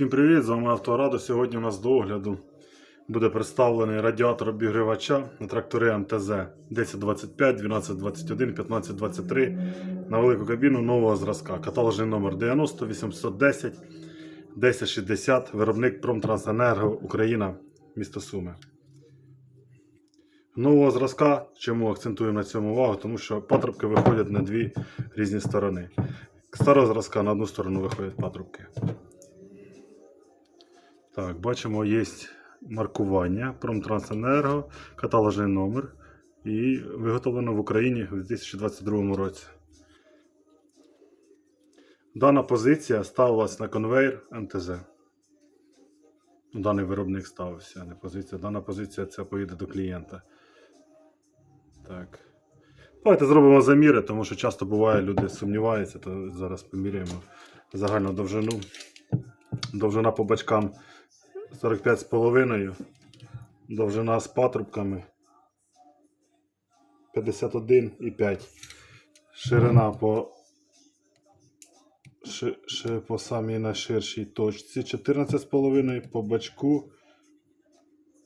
Всім привіт! З вами Авторадо. Сьогодні у нас до огляду буде представлений радіатор обігрівача на трактори МТЗ 1025, 1221, 1523 на велику кабіну нового зразка. Каталожний номер 90 810 1060, виробник Промтрансенерго Україна, місто Суми. Нового зразка, чому акцентуємо на цьому увагу, тому що патрубки виходять на дві різні сторони. Старого зразка на одну сторону виходять патрубки. Так, бачимо, є маркування Промтрансенерго, каталожний номер і виготовлено в Україні у 2022 році. Дана позиція ставилась на конвейер МТЗ. Ну, Даний виробник ставився, не позиція. Дана позиція це поїде до клієнта. Так. Давайте зробимо заміри, тому що часто буває, люди сумніваються, то зараз поміряємо загальну довжину. Довжина по бачкам 45,5. Довжина з патрубками 51,5. Ширина по, ши, по самій найширшій точці 14,5, по бачку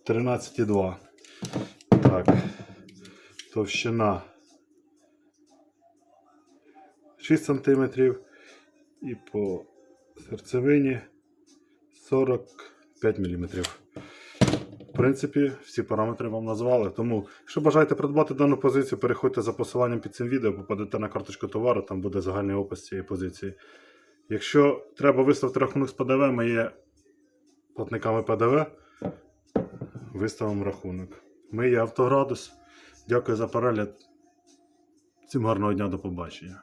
13,2. Так. Товщина 6 см і по серцевині 45 мм. В принципі, всі параметри вам назвали. Тому, якщо бажаєте придбати дану позицію, переходьте за посиланням під цим відео, попадете на карточку товару, там буде загальний опис цієї позиції. Якщо треба виставити рахунок з ПДВ, ми є платниками ПДВ. Виставимо рахунок. Ми є Автоградус. Дякую за перегляд. Всім гарного дня, до побачення.